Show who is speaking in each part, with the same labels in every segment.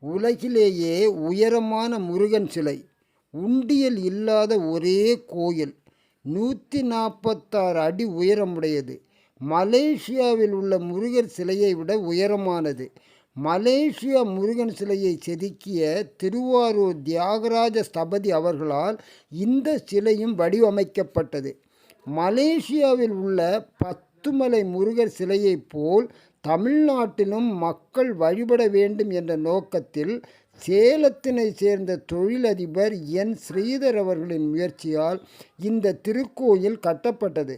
Speaker 1: உலகிலேயே உயரமான முருகன் சிலை உண்டியல் இல்லாத ஒரே கோயில். நூற்றி நாற்பத்தாறு அடி உயரமுடையது. மலேசியாவில் உள்ள முருகர் சிலையை விட உயரமானது. மலேசியா முருகன் சிலையை செதுக்கிய திருவாரூர் தியாகராஜ ஸ்தபதி அவர்களால் இந்த சிலையும் வடிவமைக்கப்பட்டது. மலேசியாவில் உள்ள பத்துமலை முருகர் சிலையைப் போல் தமிழ்நாட்டிலும் மக்கள் வழிபட வேண்டும் என்ற நோக்கத்தில் சேலத்தினை சேர்ந்த தொழிலதிபர் என். ஸ்ரீதர் அவர்களின் முயற்சியால் இந்த திருக்கோயில் கட்டப்பட்டது.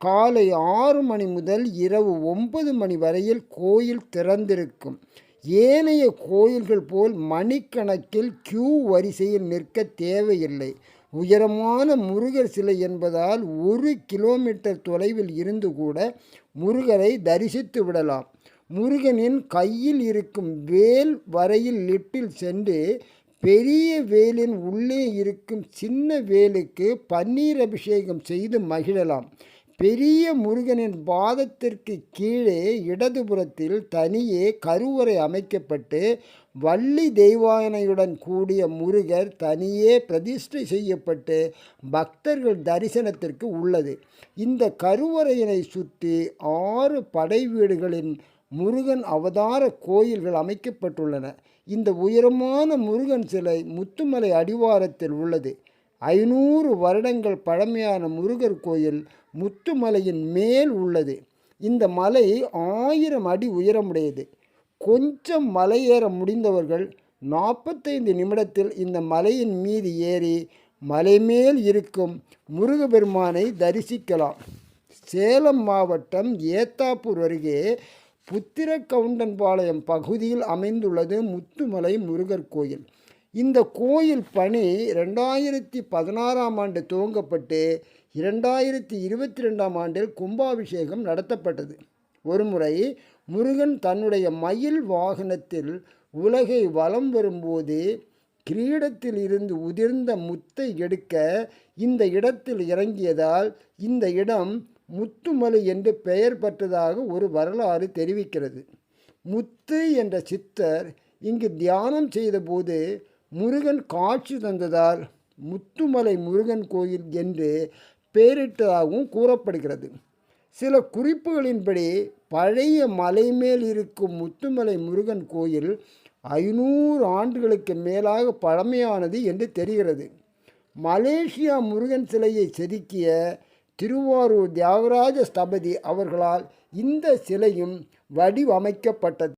Speaker 1: காலை ஆறு மணி முதல் இரவு ஒன்பது மணி வரையில் கோயில் திறந்திருக்கும். ஏனைய கோயில்கள் போல் மணிக்கணக்கில் கியூ வரிசையில் நிற்க தேவையில்லை. உயரமான முருகர் சிலை என்பதால் ஒரு கிலோமீட்டர் தொலைவில் இருந்து கூட முருகரை தரிசித்து விடலாம். முருகனின் கையில் இருக்கும் வேல் வரையில் லிட்டில் சென்று பெரிய வேலின் உள்ளே இருக்கும் சின்ன வேலுக்கு பன்னீர் அபிஷேகம் செய்து மகிழலாம். பெரிய முருகனின் பாதத்திற்கு கீழே இடதுபுறத்தில் தனியே கருவறை அமைக்கப்பட்டு வள்ளி தெய்வானையுடன் கூடிய முருகர் தனியே பிரதிஷ்டை செய்யப்பட்டு பக்தர்கள் தரிசனத்திற்கு உள்ளது. இந்த கருவறையினை சுற்றி ஆறு படை வீடுகளின் முருகன் அவதார கோயில்கள் அமைக்கப்பட்டுள்ளன. இந்த உயரமான முருகன் சிலை முத்துமலை அடிவாரத்தில் உள்ளது. ஐநூறு வருடங்கள் பழமையான முருகர் கோயில் முத்துமலையின் மேல் உள்ளது. இந்த மலை ஆயிரம் அடி உயரமுடையது. கொஞ்சம் மலையேற முடிந்தவர்கள் நாற்பத்தைந்து நிமிடத்தில் இந்த மலையின் மீது ஏறி மலை மேல் இருக்கும் முருகபெருமானை தரிசிக்கலாம். சேலம் மாவட்டம் ஏத்தாப்பூர் அருகே புத்திரக்கவுண்டன்பாளையம் பகுதியில் அமைந்துள்ளது முத்துமலை முருகர் கோயில். இந்த கோயில் பணி ரெண்டாயிரத்தி பதினாறாம் ஆண்டு துவங்கப்பட்டு இரண்டாயிரத்தி இருபத்தி ரெண்டாம் ஆண்டில் கும்பாபிஷேகம் நடத்தப்பட்டது. ஒருமுறை முருகன் தன்னுடைய மயில் வாகனத்தில் உலகை வலம் வரும்போது கிரீடத்தில் இருந்து உதிர்ந்த முத்தை எடுக்க இந்த இடத்தில் இறங்கியதால் இந்த இடம் முத்துமலை என்று பெயர் பெற்றதாக ஒரு வரலாறு தெரிவிக்கிறது. முத்து என்ற சித்தர் இங்கு தியானம் செய்தபோது முருகன் காட்சி தந்ததால் முத்துமலை முருகன் கோயில் என்று பெயரிட்டதாகவும் கூறப்படுகிறது. சில குறிப்புகளின்படி பழைய மலை மேல் இருக்கும் முத்துமலை முருகன் கோயில் ஐநூறு ஆண்டுகளுக்கு மேலாக பழமையானது என்று தெரிகிறது. மலேசியா முருகன் சிலையை செதுக்கிய திருவாரூர் தியாகராஜ ஸ்தபதி அவர்களால் இந்த சிலையும் வடிவமைக்கப்பட்டது.